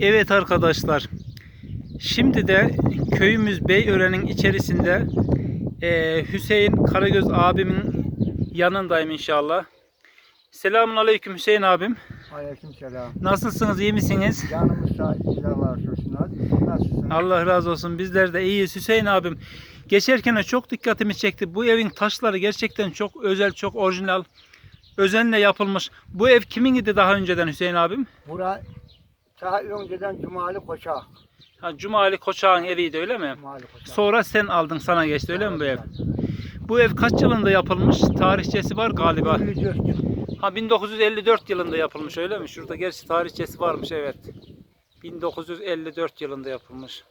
Evet arkadaşlar. Şimdi de köyümüz Beyören'in içerisinde eee, Hüseyin Karagöz abimin yanındayım inşallah. Selamun aleyküm Hüseyin abim. Aleyküm selam. Nasılsınız iyi misiniz? Canımız sağ? Allah razı olsun bizler de iyiyiz Hüseyin abim. Geçerken de çok dikkatimi çekti. Bu evin taşları gerçekten çok özel, çok orijinal. Özenle yapılmış. Bu ev kimin idi daha önceden Hüseyin abim? Bura daha önceden Cumali Koçak. Ha, Cumali Koçak'ın eviydi öyle mi? Cumali Koçak. Sonra sen aldın sana geçti öyle mi bu ev? Bu ev kaç yılında yapılmış? Tarihçesi var galiba. 54. Ha 1954 yılında yapılmış öyle mi? Şurada gerçi tarihçesi varmış evet. 1954 yılında yapılmış.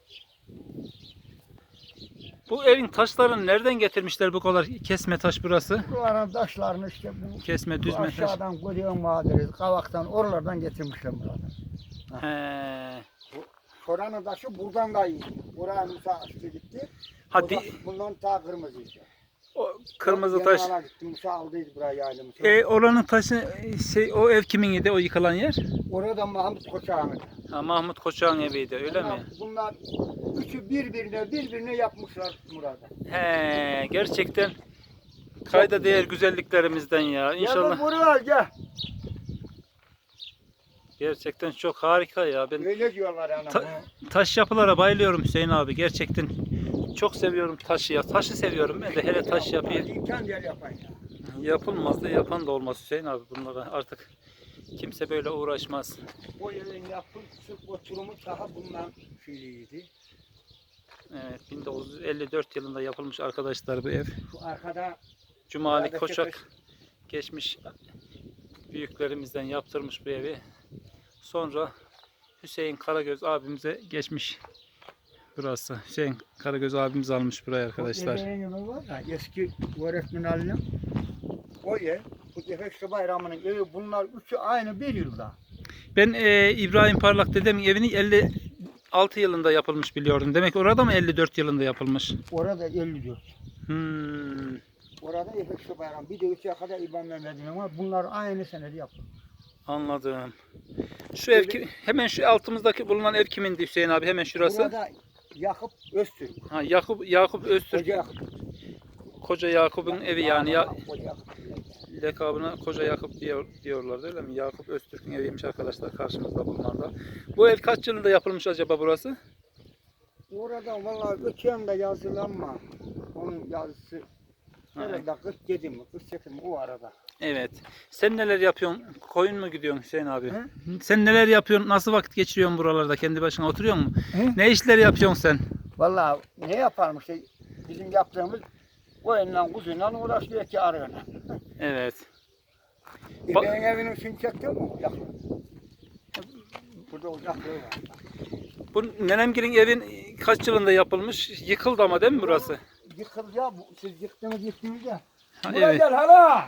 Bu evin taşlarını nereden getirmişler bu kadar kesme taş burası? Buraların taşlarını işte bu Kesme bu düzme taş. aşağıdan Vadiri, Kavak'tan oralardan getirmişler buradan. He. Şuranın taşı buradan da iyi. Buraya Musa açtı gitti. Hadi da bundan daha kırmızıydı. o kırmızı taş. Musa aldıydı buraya yaylı Musa. E, oranın taşı şey o ev kimin idi o yıkılan yer? Orada Mahmut Koçak'ın. Ha, Mahmut Koçak'ın eviydi öyle bunlar, mi? Bunlar üçü birbirine birbirine yapmışlar burada. He, gerçekten kayda değer güzelliklerimizden ya. Gel İnşallah buraya gel. Gerçekten çok harika ya. Ben Öyle diyorlar yani. Ta- taş yapılara bayılıyorum Hüseyin abi. Gerçekten çok seviyorum taşı ya. Taşı seviyorum ben de hele taş yapayım. İmkan gel yapayım ya. Yapılmaz da yapan da olmaz Hüseyin abi. Bunlara artık kimse böyle uğraşmaz. O yerin yapılması oturumu daha bundan fiiliydi. Evet 1954 yılında yapılmış arkadaşlar bu ev. Şu arkada Cumali Koçak geçmiş büyüklerimizden yaptırmış bu evi. Sonra Hüseyin Karagöz abimize geçmiş burası. Hüseyin Karagöz abimiz almış burayı arkadaşlar. Ya eski öğretmen haline. O yer, bu Tefekçi Bayramı'nın evi bunlar üçü aynı bir yılda. Ben e, İbrahim Parlak dedemin evini 56 yılında yapılmış biliyordum. Demek orada mı 54 yılında yapılmış? Orada 54. Hmm, Orada Tefekçi Bayram. Bir de üçe kadar İbrahim Mehmet'in var. Bunlar aynı senede yapıldı. Anladım. Şu ev ki- hemen şu altımızdaki bulunan ev kimindi Hüseyin abi? Hemen şurası. Burada Yakup Öztürk. Ha, Yakup Yakup Öztürk. Koca Yakup. Koca Yakup'un evi yani ya Yakup. lakabına Koca Yakup diyor, diyorlar öyle mi? Yakup Öztürk'ün eviymiş arkadaşlar karşımızda bulunan da. Bu ev kaç yılında yapılmış acaba burası? Orada vallahi geçen de yazılanma. Onun yazısı Ha, herhalde 47 mi 48 mi o arada. Evet. Sen neler yapıyorsun? Koyun mu gidiyorsun Hüseyin abi? He? Sen neler yapıyorsun? Nasıl vakit geçiriyorsun buralarda? Kendi başına oturuyor musun? He? Ne işler yapıyorsun sen? Vallahi ne yapalım işte bizim yaptığımız koyunla kuzuyla uğraşıyor ki arayana. Evet. E Bak- benim evinin için çekti mi? Yakın. Burada uzaklığı var. Bu Nenemgil'in evin kaç yılında yapılmış? Yıkıldı ama değil mi burası? Yıkıldı ya bu, siz yıktınız yıktınız ya. Ha, Buraya evet. gel hala.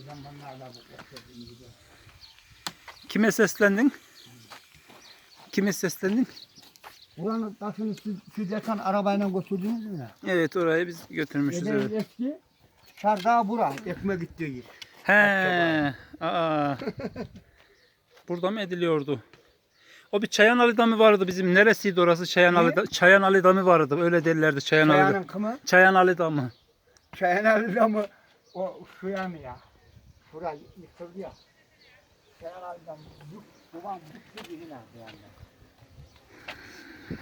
Zamanlarda bu gibi. Kime seslendin? Kime seslendin? Buranın taşını siz, siz yakan arabayla götürdünüz mü? Evet oraya biz götürmüşüz Ebeğin evet. eski Çardağı bura. Ekmek gittiği yer. He. Aa. Burada mı ediliyordu? O bir Çayan Ali Damı vardı bizim. Neresiydi orası? Çayan? Ali, Da- Çayan Ali Damı vardı. Öyle derlerdi Çayan Ali. Çayanın Da- kımı. Çayan Ali Damı. Çayan mı? O şuya mı ya? Şura yıkıldı ya. Bu, bu var bu bir yani.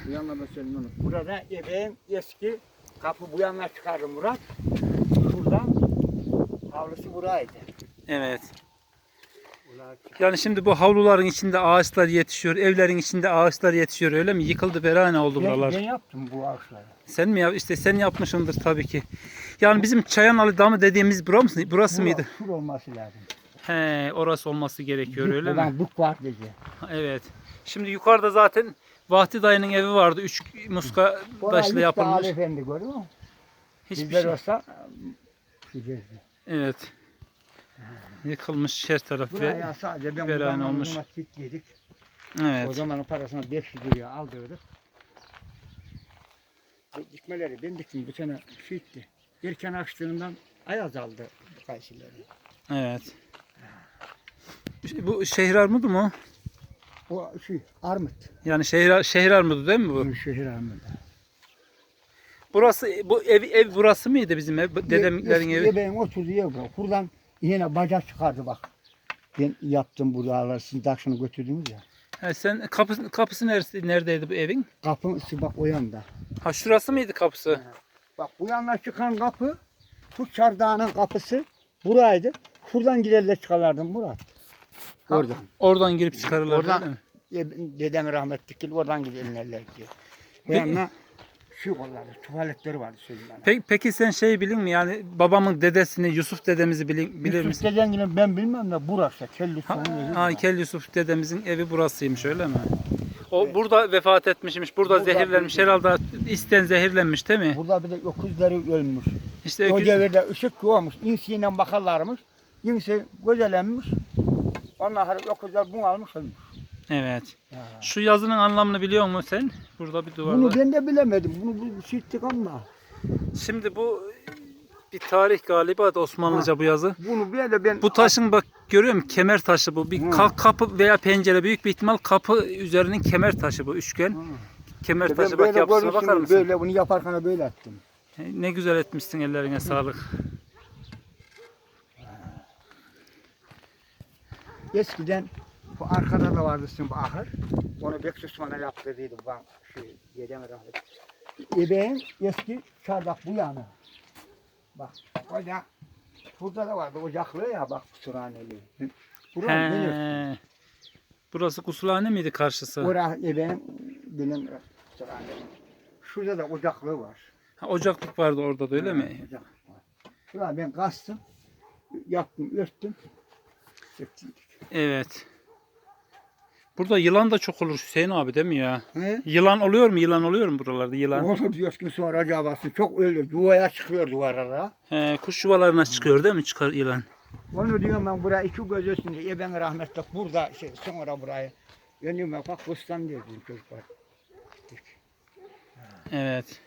Bu yanına da senin onu. Burada ebeğin eski kapı bu yana çıkardı Murat. Şuradan havlusu buraydı. Evet. Yani şimdi bu havluların içinde ağaçlar yetişiyor. Evlerin içinde ağaçlar yetişiyor. Öyle mi? Yıkıldı berane oldu buralar. ben yaptım bu ağaçları. Sen mi ya? İşte sen yapmışsındır tabii ki. Yani bizim Çayan Ali Damı dediğimiz burası, burası mıydı? Şur olması lazım. He, orası olması gerekiyor öyle mi? Duk var dedi. Evet. Şimdi yukarıda zaten Vahdi dayının evi vardı. Üç muska taşla yapılmış. Efendi görüyor musun? Hiçbir Bizler şey. olsa gideriz. Evet. Yıkılmış her taraf Buraya sadece ben buradan olmuş. olmuş. kilitledik. O evet. zamanın parasına 500 liraya aldırdık. Dikmeleri ben diktim bu sene şiitti. Erken açtığından ayaz aldı kayısıları. Evet. Bu şehrar mıdır mı? o? O şey armut. Yani şehir şehir armudu değil mi bu? Bu şehir armudu. Burası bu ev ev burası mıydı bizim ev? Dedemlerin evi. Benim oturduğu bu. Buradan yine bacak çıkardı bak. Ben yaptım buralar sizin taşını götürdünüz ya. Ha, sen kapı kapısı neresi neredeydi bu evin? Kapısı bak o yanda. Ha şurası mıydı kapısı? Bak bu yana çıkan kapı, bu çardağının kapısı buraydı. Şuradan giderler çıkarlardım Murat. Oradan. Oradan girip çıkarırlar Oradan- değil mi? E, Dedem rahmetli oradan giderler diyor. Bu Peki- şu kolları, tuvaletleri vardı sözüm bana. Peki, peki sen şey bilin mi yani babamın dedesini Yusuf dedemizi bilin, bilir Yusuf misin? Deden ben bilmem de burası. Kelli Ha, burası. Kel Yusuf dedemizin evi burasıymış öyle mi? O burada vefat etmişmiş, burada, Burada zehirlenmiş bir- herhalde isten zehirlenmiş değil mi? Burada bir de öküzleri ölmüş. İşte O öküz- devirde ışık yoğmuş. İnsiyle bakarlarmış. İnsi gözelenmiş. Ondan sonra öküzler bunu almış ölmüş. Evet. Şu yazının anlamını biliyor musun sen? Burada bir duvar Bunu var. ben de bilemedim. Bunu bir şittik ama. Şimdi bu bir tarih galiba da Osmanlıca bu yazı. Bunu bir de ben... Bu taşın bak görüyor musun? Kemer taşı bu. Bir Hı. ka- kapı veya pencere büyük bir ihtimal kapı üzerinin kemer taşı bu. Üçgen. Kemer Ben taşı bak böyle yapısına görmüştüm, bakar mısın? Böyle bunu yaparken böyle ettim. Ne güzel etmişsin ellerine sağlık. Eskiden bu arkada da vardı sizin bu ahır. Onu Bekçi Osman'a yaptırdıydı bu şey dedem rahmetli. Ebeğin eski çardak bu yanı. Bak ocak. Burada da vardı ocaklı ya bak suraneli. Buranın benim. Burası kusulhane miydi karşısı? Orası ebeğin benim suraneli. Şurada da ocaklığı var. Ha, ocaklık vardı orada da öyle mi? Ocak var. Ben kastım. Yaptım, örttüm. Çektim. Evet. Burada yılan da çok olur Hüseyin abi değil mi ya? He? Yılan oluyor mu? Yılan oluyor mu buralarda yılan? Olur diyor ki sonra acabası çok öyle duvaya çıkıyor duvarlara. He, kuş yuvalarına çıkıyor değil mi? Çıkar yılan. Onu diyorum ben buraya iki göz üstünde. E ben rahmetli burada şey, sonra buraya. Ben bak bostan diyor bizim çocuklar. Gittik. Evet.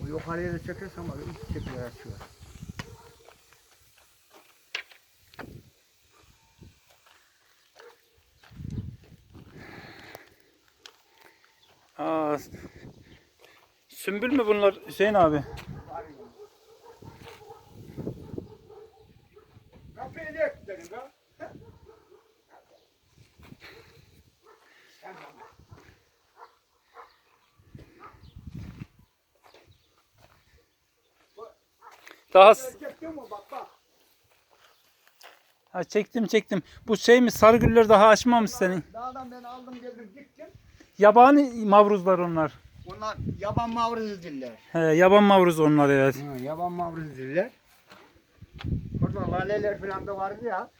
Bu yukarıya da çekersen üç çekiyor açıyor. Aa, sümbül mü bunlar Hüseyin abi? Daha ha, çektim çektim. Bu şey mi sarıgüller daha açmamış senin. Dağdan ben aldım. Yabani mavruzlar onlar. Onlar yaban mavruzu diller. He, yaban mavruz onlar evet. Ha, yaban mavruzu diller. Orada laleler falan da vardı ya.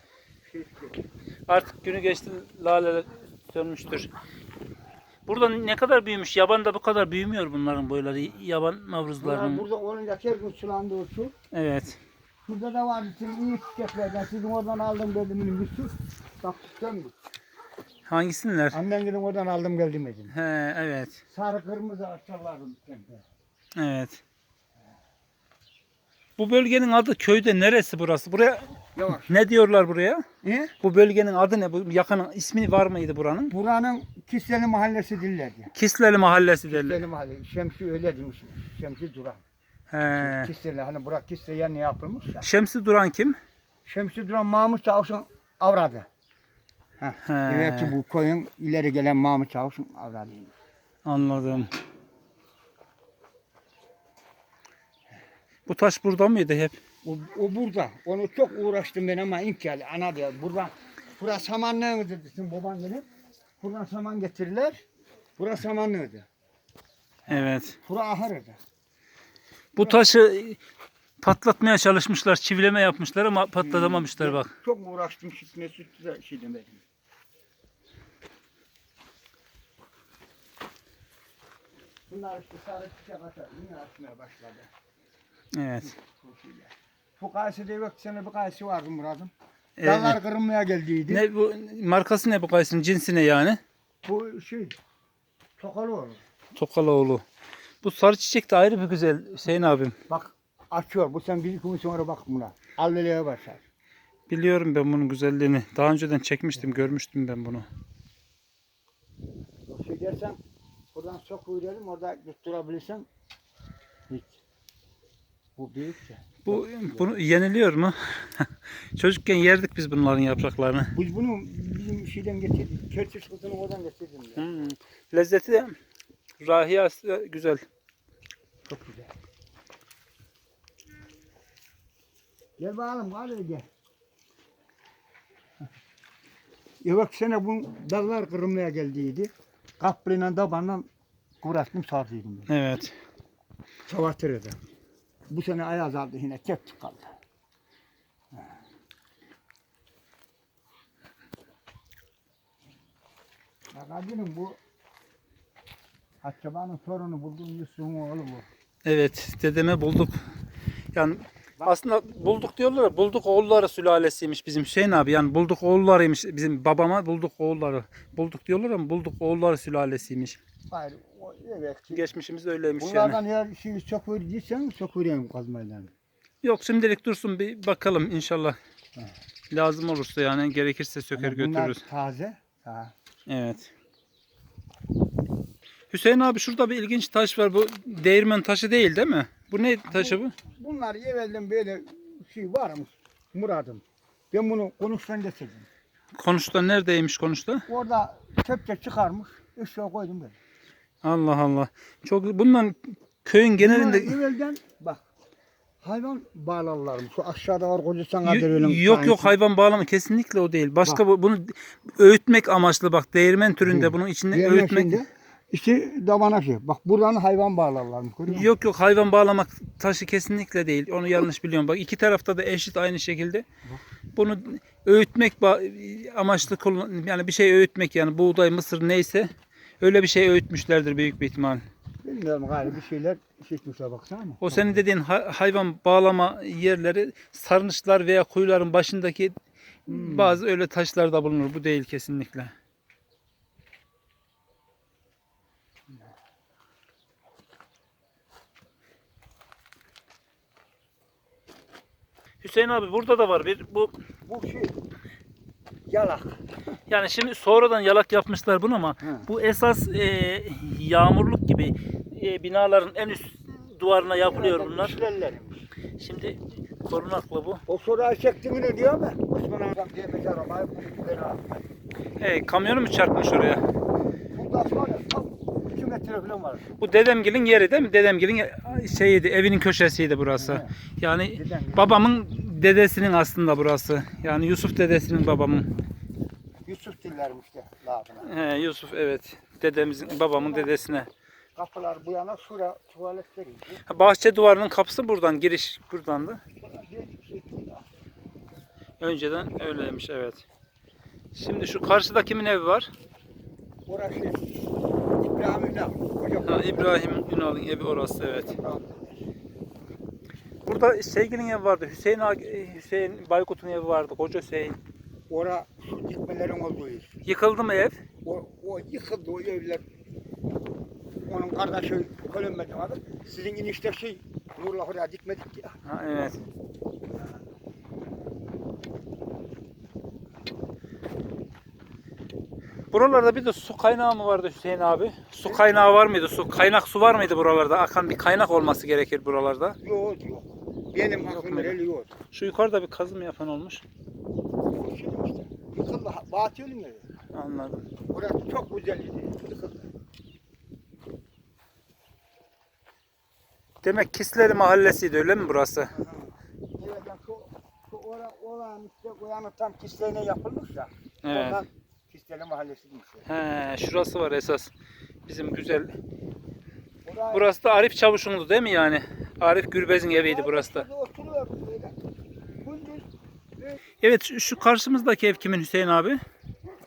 Şey, şey. Artık günü geçti laleler sönmüştür. Burada ne kadar büyümüş? Yabanda bu kadar büyümüyor bunların boyları. Yaban Bunlar mavruzların. burada olunca her gün sulandı o su. Evet. Burada da vardı sizin iyi çiçeklerden. Sizin oradan aldım geldim bir su. Bak tutar mı? Hangisinler? Annen gidin oradan aldım geldim dedim. He, evet. Sarı kırmızı açarlardı dükkanda. Evet. Bu bölgenin adı köyde neresi burası? Buraya Yavaş. ne diyorlar buraya? E? Bu bölgenin adı ne? Bu yakın ismi var mıydı buranın? Buranın Kiseli mahallesi dillerdi. Kisleli Mahallesi derler. Kiseli mahallesi. Şemsi öyle demiş. Şemsi Duran. He. Kiseli hani Burak Kiseli yerine yapılmış ya. Şemsi Duran kim? Şemsi Duran Mahmut Çavuş'un avradı. Demek ki bu koyun ileri gelen Mahmut Çavuş'un avradıymış. Anladım. Bu taş burada mıydı hep? O, o burada. Onu çok uğraştım ben ama imkanı. Ana diyor. Buradan. Burası samanlığıydı dedim baban gelip. Buradan saman getirirler. Burası samanlığıydı. Evet. Bura ahırıydı. Bu taşı patlatmaya çalışmışlar, çivileme yapmışlar ama patlatamamışlar bak. Çok uğraştım şitme sütü de şey demedim. Bunlar işte sarı çiçek atar. Yine açmaya başladı. Evet. Bu kayısı diye bak sene bir kayısı vardı Murat'ım. Ee, Dallar kırılmaya geldiydi. ne bu markası ne bu kayısının cinsi ne yani? Bu şey tokalı olur. Tokaloğlu. Bu sarı çiçek de ayrı bir güzel Hüseyin abim. Bak açıyor. Bu sen bir iki gün sonra bak buna. alliliğe başlar. Biliyorum ben bunun güzelliğini. Daha önceden çekmiştim, görmüştüm ben bunu. Şey dersen buradan sok uyuyalım orada tutturabilirsen hiç. Bu büyük de. Bu bunu yeniliyor mu? Çocukken yerdik biz bunların yapraklarını. Biz bunu bizim şeyden getirdik. Kerçiş kızını oradan getirdim ya. Hmm. Lezzeti de rahiyası da güzel. Çok güzel. Gel bakalım hadi gel. Evet sene bu dallar kırılmaya geldiydi. Kapıyla tabanla kuvrattım sardıydım ben. Evet. Savaştırdı. Bu sene ayaz aldı yine tek kaldı. Ya kadının bu Haççaba'nın torunu bulduğum Yusuf'un oğlu bu. Evet, dedeme bulduk. Yani aslında bulduk diyorlar ya, bulduk oğulları sülalesiymiş bizim Hüseyin abi. Yani bulduk oğullarıymış bizim babama bulduk oğulları. Bulduk diyorlar ama bulduk oğulları sülalesiymiş. Hayır, o, evet. Geçmişimiz öyleymiş yani. Bunlardan eğer şimdi çok verirsen çok vereyim kazmayla. Yok şimdilik dursun bir bakalım inşallah. Lazım olursa yani gerekirse söker Ama bunlar götürürüz. taze. Ha. Evet. Hüseyin abi şurada bir ilginç taş var. Bu değirmen taşı değil değil mi? Bu ne taşı bu? Bunlar evvelden böyle şey varmış. Muradım. Ben bunu konuştan getirdim. Konuşta neredeymiş konuşta? Orada çöpçe çıkarmış. Üstüne koydum ben. Allah Allah. Çok bundan köyün genelinde Bunlar evvelden bak hayvan bağlarlarmış. Şu aşağıda var koca sana Y- verelim. yok yok hayvan bağlama kesinlikle o değil. Başka bu, bunu öğütmek amaçlı bak değirmen türünde bunun içinde Yerine öğütmek. şimdi işte davana şey. Bak buradan hayvan bağlarlarmış. görüyor musun? Yok yok hayvan bağlamak taşı kesinlikle değil. Onu yanlış biliyorum. Bak iki tarafta da eşit aynı şekilde. Bunu öğütmek amaçlı kullan yani bir şey öğütmek yani buğday, mısır neyse öyle bir şey öğütmüşlerdir büyük bir ihtimal. Bilmiyorum galiba bir şeyler işitmişler baksana mı? O senin dediğin ha- hayvan bağlama yerleri sarnıçlar veya kuyuların başındaki bazı öyle taşlarda bulunur. Bu değil kesinlikle. Hüseyin abi burada da var bir bu Bu şey yalak. yani şimdi sonradan yalak yapmışlar bunu ama Hı. bu esas e, yağmurluk gibi e, binaların en üst duvarına yapılıyor bunlar. İşlerlermiş. Şimdi korunaklı bu. O soruyu çektiğini ne diyor mu? Osman Ağam diye bir arabayı bu beni He, kamyonu mu çarpmış oraya? Tam 2 metre falan var. Bu dedemgilin yeri değil mi? Dedemgilin şeyiydi, evinin köşesiydi burası. Evet. Yani Dedemgilin. babamın dedesinin aslında burası. Yani Yusuf dedesinin babamın. Yusuf dillermiş de lağına. He, Yusuf evet. Dedemizin, babamın dedesine. Kapılar bu yana şura tuvaletleriydi. Ha, Bahçe duvarının kapısı buradan, giriş buradandı. Tuvalet. Önceden öyleymiş evet. Şimdi şu karşıda kimin evi var? Orası İbrahim Ünal. Ha, İbrahim Ünal'ın evi orası evet. Burada sevgilinin evi vardı. Hüseyin Ag- Hüseyin Baykut'un evi vardı. Koca Hüseyin. Ora şu dikmelerin olduğu yer. Yıkıldı mı ev? O, o yıkıldı o evler. Onun kardeşi ölünmedi abi. Sizin enişte şey Nurla oraya dikmedik ya. Ha, evet. Buralarda bir de su kaynağı mı vardı Hüseyin abi? Su kaynağı var mıydı? Su kaynak su var mıydı buralarda? Akan bir kaynak olması gerekir buralarda. Yok yok. Benim aklım öyle yok. Şu yukarıda bir kazım yapan olmuş. Şey işte. Yıkıldı. Batıyorum ya. Anladım. Orası çok güzeldi. Yıkıldı. Demek Kisleri mahallesiydi öyle mi burası? Evet, şu, şu ora, olan işte uyanık tam kislerine yapılmış ya. Evet. Ondan Kisteli mahallesi demiş. He, şurası var esas. Bizim güzel. Oraya- Burası da Arif Çavuş'undu değil mi yani? Arif Gürbez'in eviydi burası da. Evet şu, karşımızdaki ev kimin Hüseyin abi?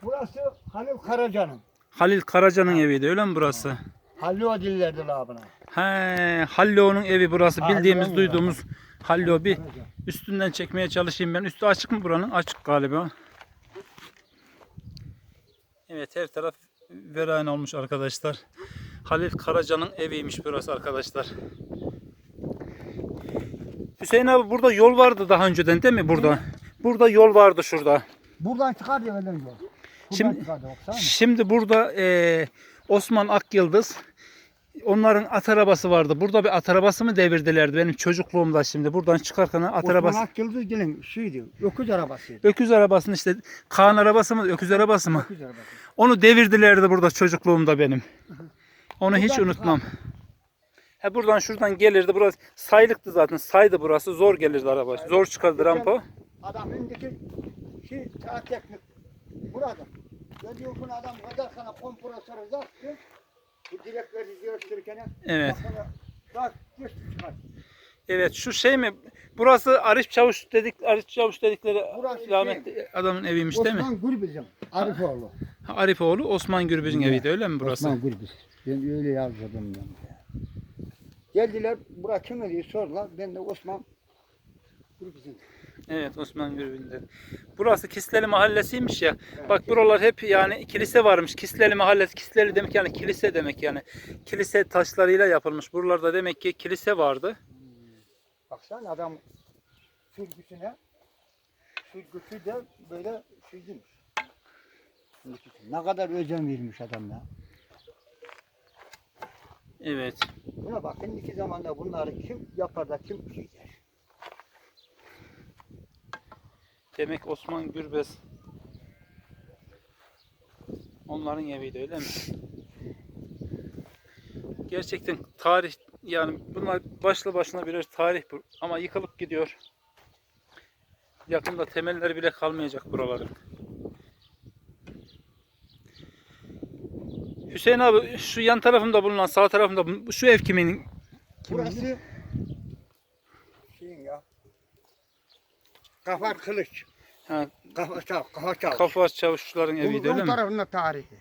Burası Halil Karaca'nın. Halil Karaca'nın eviydi öyle mi burası? Halil dillerdi la buna. He, Hallo'nun evi burası. Ha, Bildiğimiz, duyduğumuz Hallo bir üstünden çekmeye çalışayım ben. Üstü açık mı buranın? Açık galiba. Evet her taraf verain olmuş arkadaşlar. Halil Karaca'nın eviymiş burası arkadaşlar. Hüseyin abi burada yol vardı daha önceden değil mi burada? Burada yol vardı şurada. Buradan çıkar öyle yol. Buradan Şimdi- çıkardı. Şimdi burada eee, Osman Akyıldız onların at arabası vardı. Burada bir at arabası mı devirdilerdi benim çocukluğumda şimdi. Buradan çıkarken at arabası. Osman Akyıldız gelin şeydi, öküz arabasıydı. Öküz arabasını işte Kaan arabası mı öküz arabası mı? Öküz arabası. Onu devirdilerdi burada çocukluğumda benim. Onu hiç unutmam. He buradan şuradan gelirdi. Burası saylıktı zaten. Saydı burası. Zor gelirdi araba. Zor çıkardı rampa. Adam öndeki şey teknik burada. Geliyorsun adam kadar sana kompresörü zaktı. Bu direkleri gösterirken Evet. bakana bak geçti çıkar. Evet şu şey mi? Burası Arif Çavuş dedik Arif Çavuş dedikleri Burası rahmetli adamın eviymiş değil mi? Osman Gürbüz'üm. Arifoğlu. Arifoğlu Osman Gürbüz'ün eviydi öyle mi burası? Osman Gürbüz. Ben öyle yazdım ben. Geldiler, bura kim diye sordular. Ben de Osman Gürbüz'üm. Evet Osman Gürbüz'ün Burası Kisleli mahallesiymiş ya. Bak buralar hep yani kilise varmış. Kisleli mahallesi. Kisleli demek yani kilise demek yani. Kilise taşlarıyla yapılmış. Buralarda demek ki kilise vardı. Baksana adam sürgüsüne sürgüsü de böyle süzülmüş. Ne kadar özen vermiş adam ya. Evet. Buna bakın iki zamanda bunları kim yapar da kim şey Demek Osman Gürbüz onların eviydi öyle mi? Gerçekten tarih yani bunlar başlı başına birer tarih ama yıkılıp gidiyor. Yakında temelleri bile kalmayacak buraların. Hüseyin abi şu yan tarafımda bulunan sağ tarafımda şu ev kimin? Burası şeyin ya. Kafa kılıç. Ha, Kafa çav, kafa çav. Kafa Çavuşçuların Bunun öyle mi? tarafında tarihi.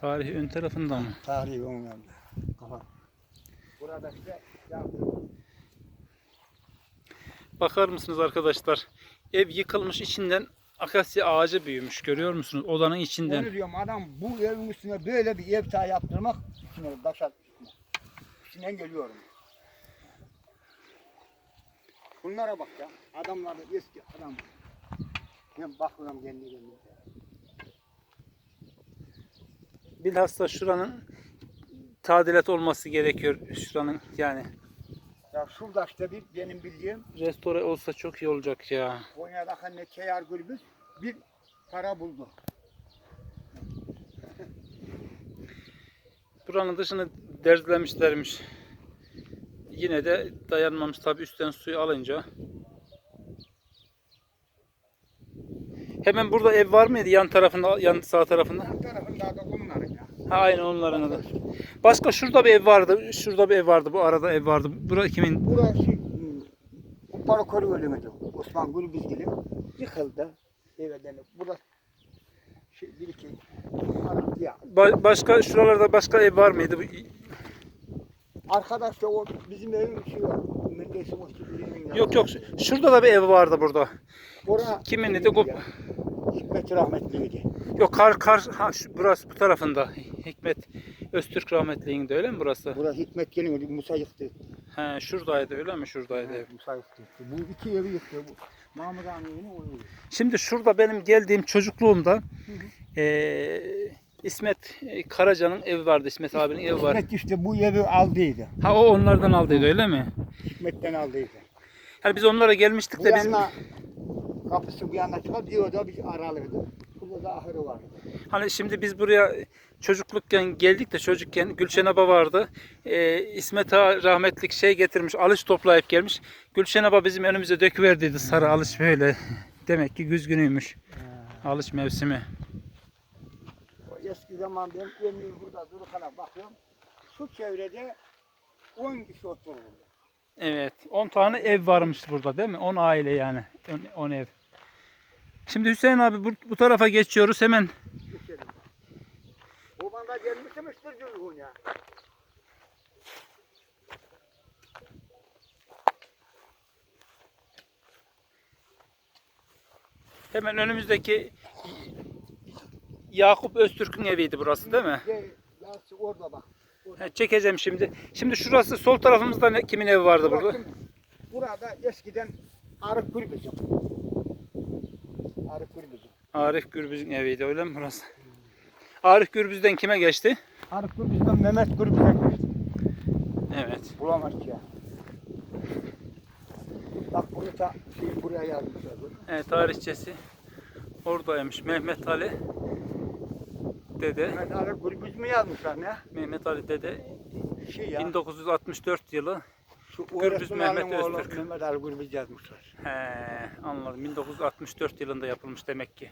Tarihi ön tarafında mı? Tarihi onun yanında. Kafa. Burada işte. Bakar mısınız arkadaşlar? Ev yıkılmış içinden akasya ağacı büyümüş. Görüyor musunuz? Odanın içinden. Onu diyorum adam bu evin üstüne böyle bir ev daha yaptırmak at üstüne. Üstünden geliyorum. Bunlara bak ya. Adamlar da eski adam. Ben bakıyorum kendi kendime. Bilhassa şuranın tadilat olması gerekiyor. Şuranın yani Ya şurada işte bir benim bildiğim restore olsa çok iyi olacak ya. Konya'da hani Keyar Gürbüz bir para buldu. Buranın dışını derzlemişlermiş. Yine de dayanmamış tabi üstten suyu alınca. Hemen burada ev var mıydı yan tarafında, yan sağ tarafında? Yan tarafında da bunların ya. Ha aynı onların da. Başka şurada bir ev vardı. Şurada bir ev vardı. Bu arada ev vardı. Bura kimin? Burası para koru bölümüydü. Osman Gürbüz gibi yıkıldı. Evden burada şey, bir iki ya. Ba- başka şuralarda başka ev var mıydı? Bu- Arkadaş da o bizim evin şey var. Mendeş'in o çiftliğinin Yok yok. Şurada da bir ev vardı burada. Bora Kimin idi? Kop- Hikmet rahmetliydi. Yok kar kar ha şu, burası bu tarafında. Hikmet Öztürk rahmetliğin de öyle mi burası? Bura Hikmet geliyordu. Musa yıktı. He şuradaydı öyle mi? Şuradaydı ev. Musa yıktı. Bu iki evi yıktı. Bu. Mahmut Ağa'nın o evi. Şimdi şurada benim geldiğim çocukluğumda eee İsmet e, Karaca'nın evi vardı. İsmet abinin evi var. Hikmet işte bu evi aldıydı. Ha o onlardan aldıydı öyle mi? Hikmet'ten aldıydı. Yani biz onlara gelmiştik Bu de biz yana kapısı bu yana çıkar diyor da biz aralıydı. Burada da ahırı var. Hani şimdi biz buraya çocuklukken geldik de çocukken Gülşen Aba vardı. Ee, İsmet Ağa rahmetlik şey getirmiş, alış toplayıp gelmiş. Gülşen Aba bizim önümüze döküverdiydi sarı alış böyle. Demek ki güzgünüymüş. Alış mevsimi. Eski zaman ben yemeği burada dururken bakıyorum. Şu çevrede 10 kişi otururdu. Evet. 10 tane ev varmış burada değil mi? 10 aile yani. 10 ev. Şimdi Hüseyin abi bu, bu tarafa geçiyoruz. Hemen Geçelim. O bana gelmişmiştir Gülhun ya. hemen önümüzdeki Yakup Öztürk'ün eviydi burası değil mi? Yalçın orada bak. He, çekeceğim şimdi. Şimdi şurası sol tarafımızda ne, kimin evi vardı burada? Burası burada eskiden Arık Gürbüz'üm. Arık Gürbüz'üm. Arif Gürbüz'ün eviydi öyle mi burası? Arif Gürbüz'den kime geçti? Arık Gürbüz'den Mehmet Gürbüz'e geçti. Evet. Bulamaz ya. Bak bunu da şey buraya yazmışlar. Evet tarihçesi oradaymış. Mehmet Ali dede. Mehmet Ali Gürbüz mü yazmışlar ne? Mehmet Ali dede Şey ya. 1964 yılı. Şu Gürbüz Mehmet Öztürk. Mehmet Ali Gürbüz yazmışlar. He, anladım. 1964 yılında yapılmış demek ki.